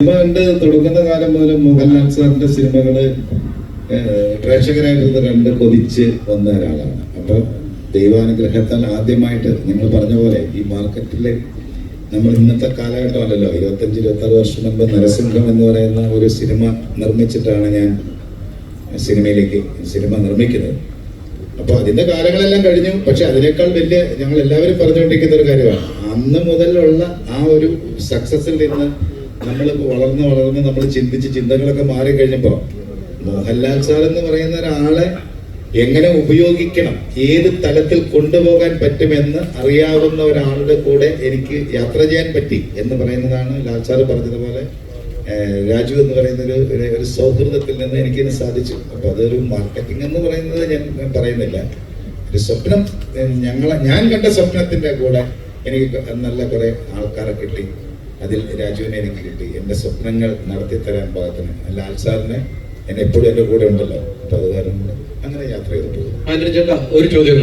Cinema കണ്ട് തുടങ്ങുന്ന കാലം മുതൽ മോഹൻലാൽ സാറിന്റെ സിനിമകൾ പ്രേക്ഷകരായിട്ട് കണ്ട് കൊതിച്ച് വന്ന ഒരാളാണ്. അപ്പൊ ദൈവാനുഗ്രഹത്താൽ ആദ്യമായിട്ട് നിങ്ങൾ പറഞ്ഞ പോലെ ഈ മാർക്കറ്റിൽ നമ്മൾ ഇന്നത്തെ കാലഘട്ടമല്ലല്ലോ ഇരുപത്തഞ്ച് ഇരുപത്തി ആറ് വർഷം മുമ്പ് നരസിംഹം എന്ന് പറയുന്ന ഒരു സിനിമ നിർമ്മിച്ചിട്ടാണ് ഞാൻ സിനിമയിലേക്ക് സിനിമ നിർമ്മിക്കുന്നത്. അപ്പൊ അതിന്റെ കാലങ്ങളെല്ലാം കഴിഞ്ഞു. പക്ഷെ അതിനേക്കാൾ വലിയ ഞങ്ങൾ എല്ലാവരും പറഞ്ഞുകൊണ്ടിരിക്കുന്ന ഒരു കാര്യമാണ് അന്ന് മുതലുള്ള ആ ഒരു സക്സസിൽ നിന്ന് നമ്മൾ വളർന്ന് വളർന്ന് നമ്മൾ ചിന്തിച്ച് ചിന്തകളൊക്കെ മാറി കഴിഞ്ഞപ്പോ മോഹൻലാൽ സാർ എന്ന് പറയുന്ന ഒരാളെ എങ്ങനെ ഉപയോഗിക്കണം ഏത് തലത്തിൽ കൊണ്ടുപോകാൻ പറ്റുമെന്ന് അറിയാവുന്ന ഒരാളുടെ കൂടെ എനിക്ക് യാത്ര ചെയ്യാൻ പറ്റി എന്ന് പറയുന്നതാണ് ലാൽ സാർ പറഞ്ഞതുപോലെ രാജു എന്ന് പറയുന്ന ഒരു ഒരു- സൗഹൃദത്തിൽ നിന്ന് എനിക്കിത് സാധിച്ചു. അപ്പൊ അതൊരു മാർക്കറ്റിംഗ് എന്ന് പറയുന്നത് ഞാൻ പറയുന്നില്ല. ഒരു സ്വപ്നം ഞങ്ങളെ ഞാൻ കണ്ട സ്വപ്നത്തിന്റെ കൂടെ എനിക്ക് നല്ല കുറെ ആൾക്കാരെ കിട്ടി. അതിൽ രാജുവിനെ എനിക്ക് കിട്ടി. എന്റെ സ്വപ്നങ്ങൾ നടത്തിത്തരാൻ പാകത്തിന്. ലാൽ സാറിന് എന്നെ എപ്പോഴും എന്റെ കൂടെ ഉണ്ടല്ലോ. അപ്പോൾ അത് കാരണം അങ്ങനെ യാത്ര ചെയ്തിട്ടുള്ളത് ഒരു ചോദ്യം